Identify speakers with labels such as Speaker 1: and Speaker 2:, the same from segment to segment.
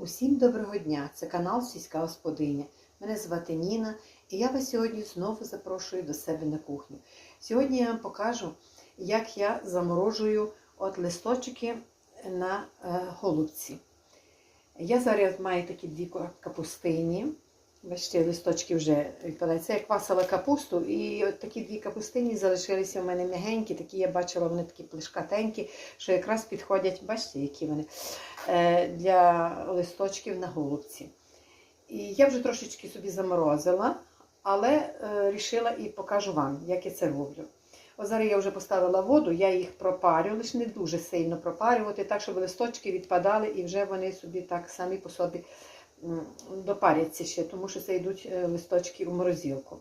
Speaker 1: Усім доброго дня! Це канал Сільська Господиня. Мене звати Ніна, і я вас сьогодні знову запрошую до себе на кухню. Сьогодні я вам покажу, як я заморожую от листочки на е, голубці. Я зараз маю такі дві капустині. Бачите, листочки вже відпадають. Це я квасила капусту, і от такі дві капустині залишилися у мене м'ягенькі, такі я бачила, вони такі плешкатенькі, що якраз підходять, бачите, які вони, е, для листочків на голубці. І я вже трошечки собі заморозила, але е, рішила і покажу вам, як я це роблю. От зараз я вже поставила воду, я їх пропарю, лише не дуже сильно пропарювати, так, щоб листочки відпадали і вже вони собі так самі по собі допаряться ще, тому що це йдуть е, листочки у морозилку.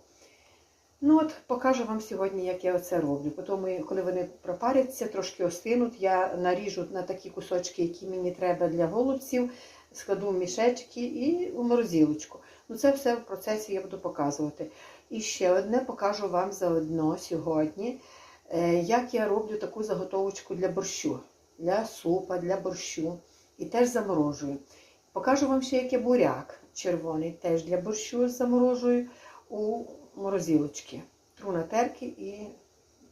Speaker 1: Ну от, покажу вам сьогодні, як я це роблю. Потім, коли вони пропаряться, трошки остинуть, я наріжу на такі кусочки, які мені треба для голубців, складу в мішечки і у морозилочку. Ну це все в процесі я буду показувати. І ще одне покажу вам заодно сьогодні, е, як я роблю таку заготовочку для борщу, для супа, для борщу. І теж заморожую. Покажу вам ще, як я буряк червоний, теж для борщу заморожую у морозилочки. Тру на терки і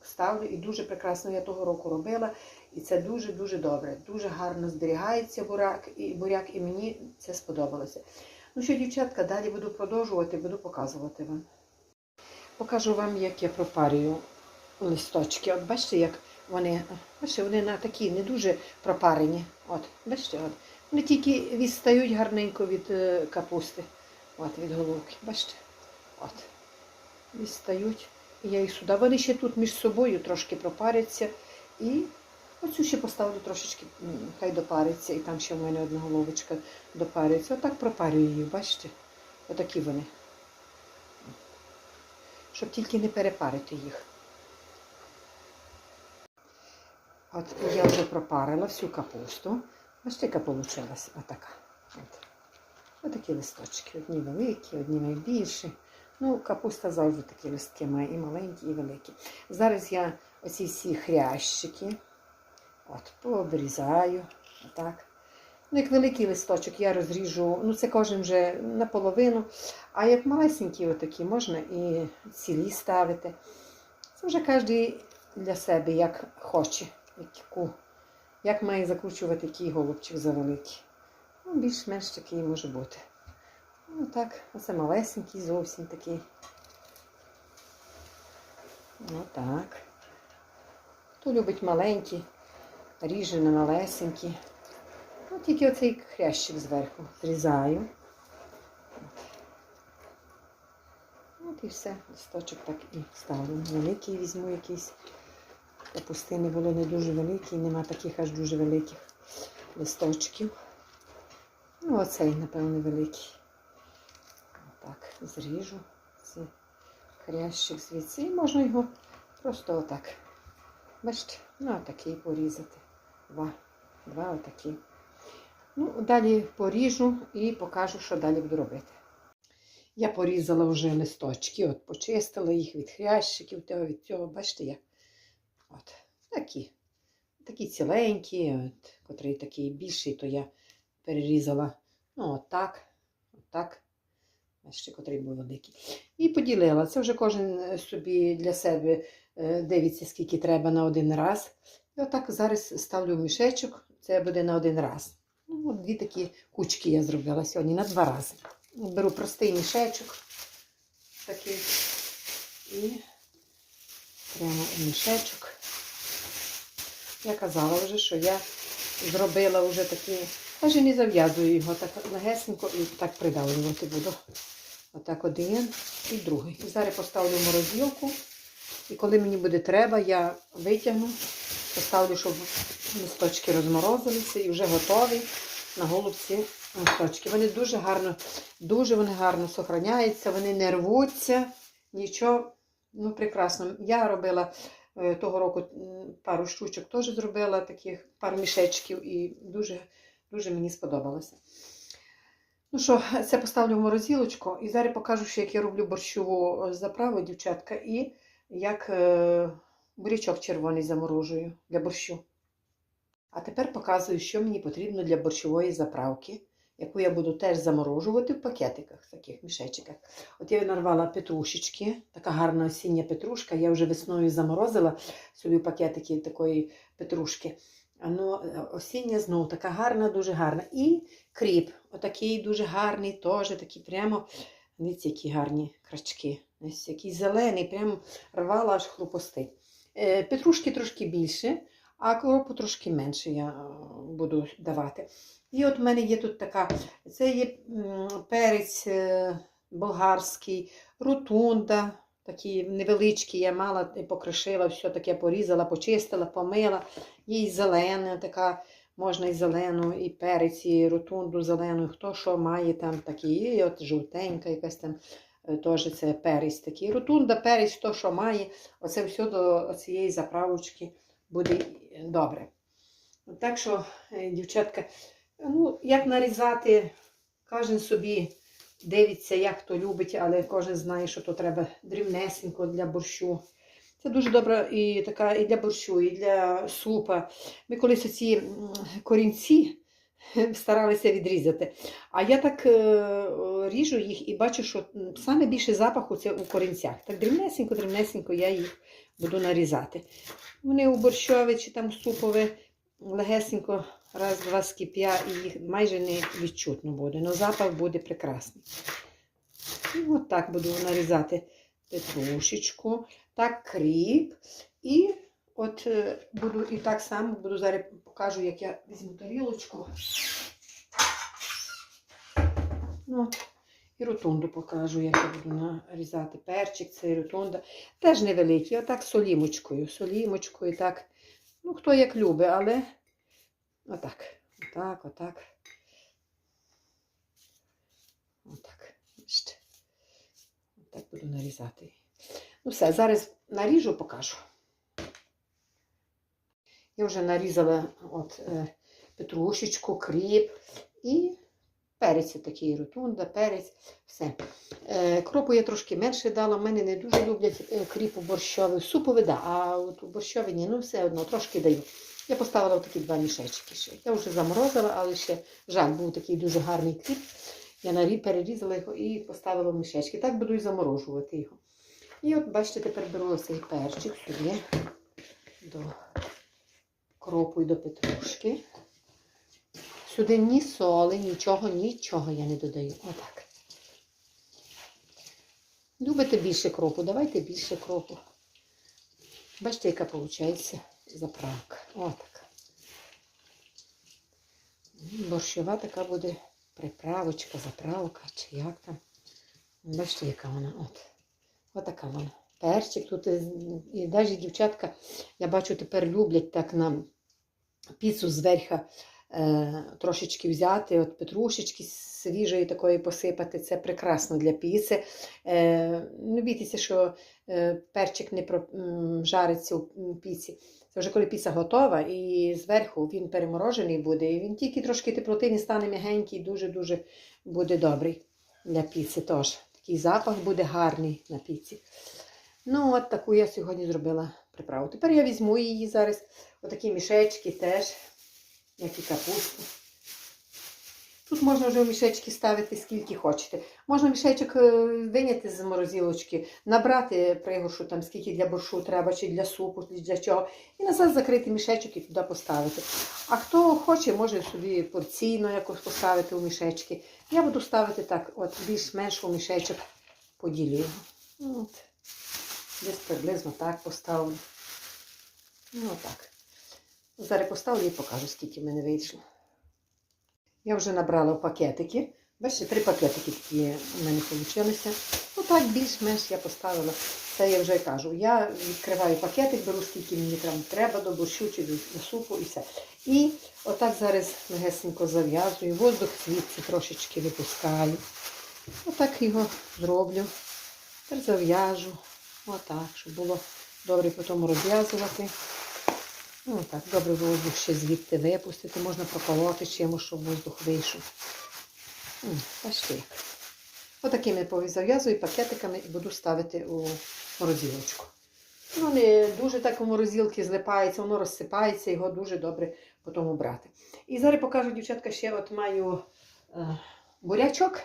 Speaker 1: ставлю. І дуже прекрасно я того року робила. І це дуже-дуже добре. Дуже гарно зберігається буряк і, буряк, і мені це сподобалося. Ну що, дівчатка, далі буду продовжувати, буду показувати вам. Покажу вам, як я пропарюю листочки. От бачите, як вони, бачите, вони на такі не дуже пропарені. От, бачите, от. Вони тільки відстають гарненько від е, капусти. От, від головки. Бачите? От. Відстають. І я їх сюди. Вони ще тут між собою трошки пропаряться. І оцю ще поставлю трошечки, хай допариться. І там ще в мене одна головочка допариться. Отак пропарюю її, бачите? Отакі вони. Щоб тільки не перепарити їх. От я вже пропарила всю капусту. Бачите, яка вийшла отака. От. Отакі листочки. Одні великі, одні найбільші. Ну, капуста завжди такі листки має, і маленькі, і великі. Зараз я оці всі хрящики от, пообрізаю. Отак. Ну, як великий листочок я розріжу, ну це кожен вже наполовину. А як малесенькі отакі, можна і цілі ставити. Це вже кожен для себе як хоче, яку, як має закручувати який голубчик за великий. Ну, більш-менш такий може бути. Ну так, оце малесенький зовсім такий. Отак. Хто любить маленькі, ріже на малесенькі. Ну, тільки оцей хрящик зверху зрізаю. От і все, листочок так і ставлю. Великий візьму якийсь. Капустини були не дуже великі, нема таких аж дуже великих листочків. Ну, оцей, напевно, великий. Отак, зріжу цей хрящик звідси. І можна його просто отак. Бачите, ну отакий порізати. Два. Два отакі. Ну, далі поріжу і покажу, що далі буду робити. Я порізала вже листочки, от почистила їх від хрящиків, від цього, бачите, як. От, такі. Такі ціленькі, от, котрий такий більший, то я перерізала. Ну, отак, отак. Бачите, котрий був великий. І поділила. Це вже кожен собі для себе е, дивиться, скільки треба на один раз. І отак зараз ставлю в мішечок, це буде на один раз. Ну, от дві такі кучки я зробила сьогодні на два рази. Беру простий мішечок такий і прямо у мішечок. Я казала вже, що я зробила вже такі, навіть не зав'язую його так легесенько і так придавлювати буду. Отак один і другий. І зараз поставлю морозилку. І коли мені буде треба, я витягну, поставлю, щоб листочки розморозилися і вже готові на голубці листочки. Вони дуже гарно, дуже вони гарно сохраняються, вони не рвуться, нічого. Ну, прекрасно. Я робила того року пару штучок, теж зробила таких пару мішечків і дуже, дуже мені сподобалося. Ну що, це поставлю в морозилочку і зараз покажу, що як я роблю борщову заправу, дівчатка, і як е, бурячок червоний заморожую для борщу. А тепер показую, що мені потрібно для борщової заправки. Яку я буду теж заморожувати в пакетиках, в таких мішечках. От я нарвала петрушечки, така гарна осіння петрушка. Я вже весною заморозила собі пакетики такої петрушки. А Ну, осіння знову така гарна, дуже гарна. І кріп, отакий дуже гарний, теж такий прямо, дивіться, які гарні крачки. Ось який зелений, прямо рвала аж хрупостить. Е, Петрушки трошки більше, а кропу трошки менше я е, буду давати. І от в мене є тут така, це є перець е, болгарський, рутунда, такі невеличкі, я мала і покришила, все таке порізала, почистила, помила. Є і зелена, така, можна і зелену, і перець, і ротунду зелену, хто що має там такі, і от жовтенька, якась там е, теж це перець такий. Ротунда, перець, хто що має, оце все до цієї заправочки буде добре. Так що, е, дівчатка, ну, як нарізати, кожен собі дивиться, як хто любить, але кожен знає, що то треба дрібнесенько для борщу. Це дуже добре і така і для борщу, і для супа. Ми колись ці корінці старалися відрізати. А я так е, ріжу їх і бачу, що саме більше запаху це у корінцях. Так дрібнесенько, дрібнесенько я їх буду нарізати. Вони у борщові чи там супове легесенько раз-два скип'я і їх майже не відчутно буде. але запах буде прекрасний. І от так буду нарізати петрушечку, так кріп. І от е, буду і так само буду зараз покажу, як я візьму тарілочку. Ну. І ротунду покажу, як я буду нарізати перчик, цей ротунда. Теж невеликий, отак солімочкою. Солімочкою, так. Ну, хто як любить, але отак. Отак, отак. Отак. Бачите. Отак буду нарізати. Ну все, зараз наріжу, покажу. Я вже нарізала от, е, петрушечку, кріп і перець такий ротунда, перець, все. Е, кропу я трошки менше дала, мене не дуже люблять е, кріп у борщовий. Суповий, да, а от у борщовий ні, ну все одно, трошки даю. Я поставила такі два мішечки ще. Я вже заморозила, але ще жаль, був такий дуже гарний кріп. Я перерізала його і поставила в мішечки. Так буду і заморожувати його. І от, бачите, тепер беру цей перчик сюди до кропу і до петрушки. Сюди ні соли, нічого, нічого я не додаю. Отак. Любите більше кропу, давайте більше кропу. Бачите, яка виходить заправка. Отака. Борщова така буде приправочка, заправка, чи як там. Бачите, яка вона. От. Отака вона. Перчик тут і, навіть дівчатка, я бачу, тепер люблять так на піцу зверха трошечки взяти, от петрушечки свіжої такої посипати. Це прекрасно для піци. Е, не бійтеся, що е, перчик не жариться у піці. Це вже коли піца готова, і зверху він переморожений буде, і він тільки трошки теплотині стане м'ягенький, дуже-дуже буде добрий для піци теж. Такий запах буде гарний на піці. Ну, от таку я сьогодні зробила приправу. Тепер я візьму її зараз, отакі мішечки теж, як і капусту. Тут можна вже мішечки ставити скільки хочете. Можна мішечок е, виняти з морозилочки, набрати пригоршу, там, скільки для борщу треба, чи для супу, чи для чого. І назад закрити мішечок і туди поставити. А хто хоче, може собі порційно якось поставити у мішечки. Я буду ставити так, от більш-менш у мішечок поділю. От. Десь приблизно так поставлю. Ну, отак. Зараз поставлю і покажу, скільки в мене вийшло. Я вже набрала пакетики. Бачите, три пакетики такі у мене вийшли. Ну так, більш-менш я поставила. Це я вже кажу. Я відкриваю пакетик, беру скільки мені там треба до борщу чи до супу і все. І отак зараз легесенько зав'язую. Воздух звідси трошечки випускаю. Отак його зроблю. Тепер зав'яжу. Отак, щоб було добре потім розв'язувати. Ну, так, добре воздух ще звідти випустити, можна проколоти чимось, щоб воздух вийшов. Бачите як. Отакими повізав'язую пакетиками і буду ставити у морозилочку. Ну, не дуже так у морозилки злипається, воно розсипається, його дуже добре потім брати. І зараз покажу, дівчатка, ще от маю е, бурячок.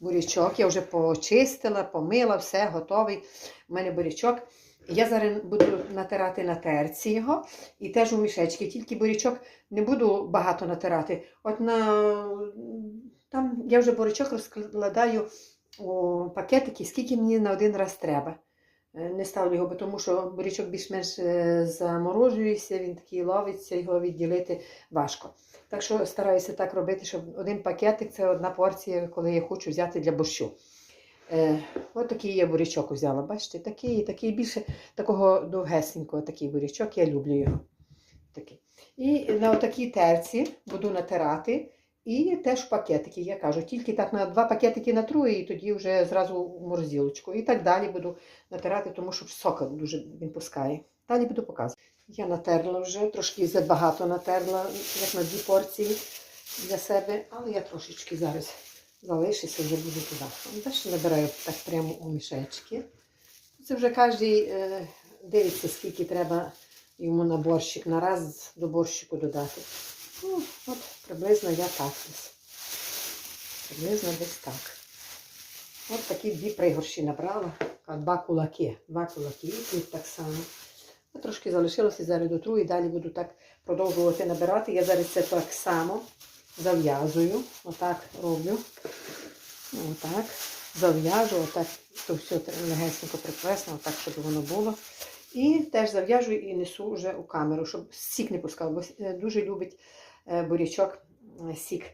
Speaker 1: Бурячок я вже почистила, помила, все, готовий. У мене бурячок. Я зараз буду натирати на терці його і теж у мішечки. Тільки бурячок не буду багато натирати. От на там я вже бурячок розкладаю у пакетики, скільки мені на один раз треба. Е, Не ставлю його, тому що бурячок більш-менш е, заморожується, він такий ловиться, його відділити важко. Так що стараюся так робити, щоб один пакетик це одна порція, коли я хочу взяти для борщу. Е, от такий я бурячок взяла, бачите, такий, такий більше такого довгесенького, такий бурячок, я люблю його. Такий. І на отакій терці буду натирати. І теж пакетики, я кажу, тільки так на два пакетики натру і тоді вже зразу в морозилочку. І так далі буду натирати, тому що сока дуже він пускає. Далі буду показувати. Я натерла вже, трошки забагато натерла, як на дві порції для себе, але я трошечки зараз залишуся, вже буду туди. Далі набираю так прямо у мішечки. Це вже кожен дивиться, скільки треба йому на борщик, на раз до борщику додати. Ну, от приблизно я так десь. Приблизно десь так. От такі дві пригорші набрала. Два кулаки. Два кулаки. І так само. Я трошки залишилося зараз дотру і далі буду так продовжувати набирати. Я зараз це так само зав'язую. Отак роблю. Отак. Зав'яжу, отак то все легесенько приплесно, отак, щоб воно було. І теж зав'яжу і несу вже у камеру, щоб сік не пускав, бо е, дуже любить е, бурячок е, сік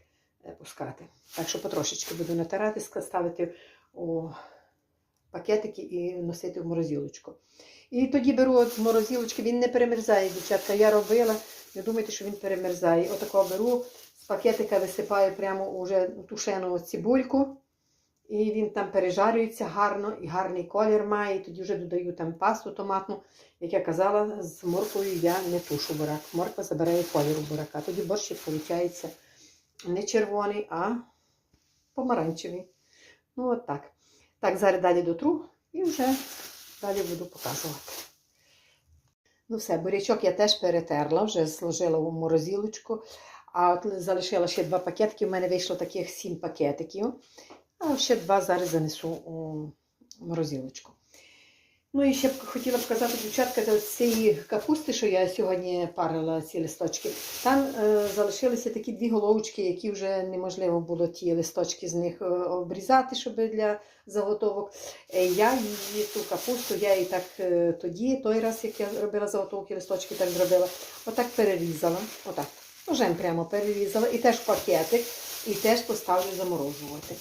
Speaker 1: пускати. Так що потрошечки буду натирати, ставити у пакетики і носити в морозилочку. І тоді беру от морозилочки, він не перемерзає, дівчатка. Я робила, не думайте, що він перемерзає. Отако беру, пакетика висипаю прямо уже тушену цибульку. І він там пережарюється гарно і гарний колір має. І тоді вже додаю там пасту томатну. Як я казала, з морквою я не тушу бурак. Морква забирає колір у бурака. Тоді борщик виходить не червоний, а помаранчевий. Ну, от так. Так, зараз далі дотру і вже далі буду показувати. Ну все, бурячок я теж перетерла, вже зложила у морозилочку. А от залишила ще два пакетики. У мене вийшло таких сім пакетиків. А ще два зараз занесу у морозилочку. Ну і ще б хотіла б казати, дівчатка, з цієї капусти, що я сьогодні парила ці листочки, там е, залишилися такі дві головочки, які вже неможливо було ті листочки з них е, обрізати, щоб для заготовок. Е, я її ту капусту, я її так е, тоді, той раз, як я робила заготовки, листочки так зробила, отак перерізала. Отак. Ножем прямо перерізала. І теж в пакетик, і теж поставлю заморожувати.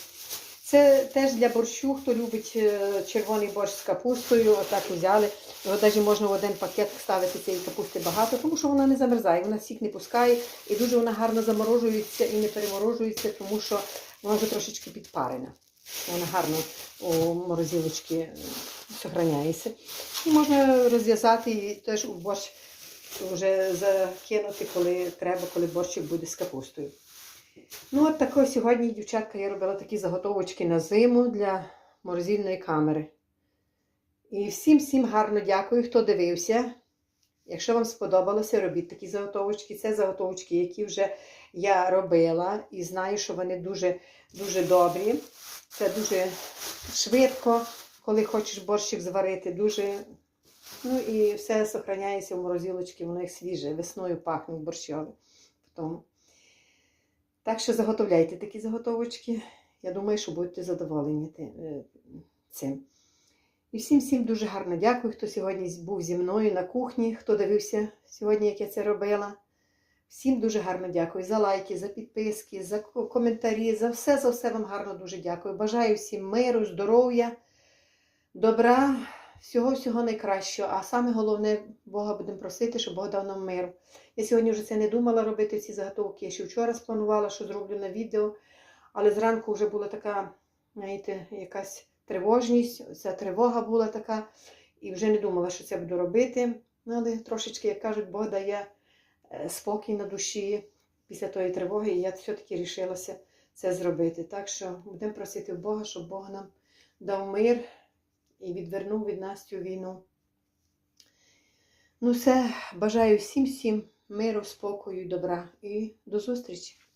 Speaker 1: Це теж для борщу, хто любить е, червоний борщ з капустою, отак взяли. Його навіть можна в один пакет ставити цієї капусти багато, тому що вона не замерзає, вона сік не пускає і дуже вона гарно заморожується і не переморожується, тому що вона вже трошечки підпарена. Вона гарно у морозилочці зберігається. І можна розв'язати і теж у борщ вже закинути, коли треба, коли борщик буде з капустою. Ну, от такої сьогодні, дівчатка, я робила такі заготовочки на зиму для морозильної камери. І всім всім гарно дякую, хто дивився. Якщо вам сподобалося, робіть такі заготовочки. Це заготовочки, які вже я робила, і знаю, що вони дуже, дуже добрі. Це дуже швидко, коли хочеш борщик зварити. Дуже... Ну і все зберігається в морозилочці, воно як свіже, весною пахне борщове. Тому. Так що заготовляйте такі заготовочки. Я думаю, що будете задоволені е, цим. І всім всім дуже гарно дякую, хто сьогодні був зі мною на кухні, хто дивився сьогодні, як я це робила. Всім дуже гарно дякую за лайки, за підписки, за коментарі, за все, за все вам гарно дуже дякую. Бажаю всім миру, здоров'я, добра, всього-всього найкращого. А саме головне, Бога будемо просити, щоб Бог дав нам миру. Я сьогодні вже це не думала робити ці заготовки. Я ще вчора спланувала, що зроблю на відео. Але зранку вже була така, знаєте, якась тривожність, ця тривога була така, і вже не думала, що це буду робити. Ну, але трошечки, як кажуть, Бог дає е, спокій на душі після тої тривоги, і я все-таки рішилася це зробити. Так що будемо просити Бога, щоб Бог нам дав мир і відвернув від нас цю війну. Ну, все, бажаю всім всім миру, спокою, добра і до зустрічі!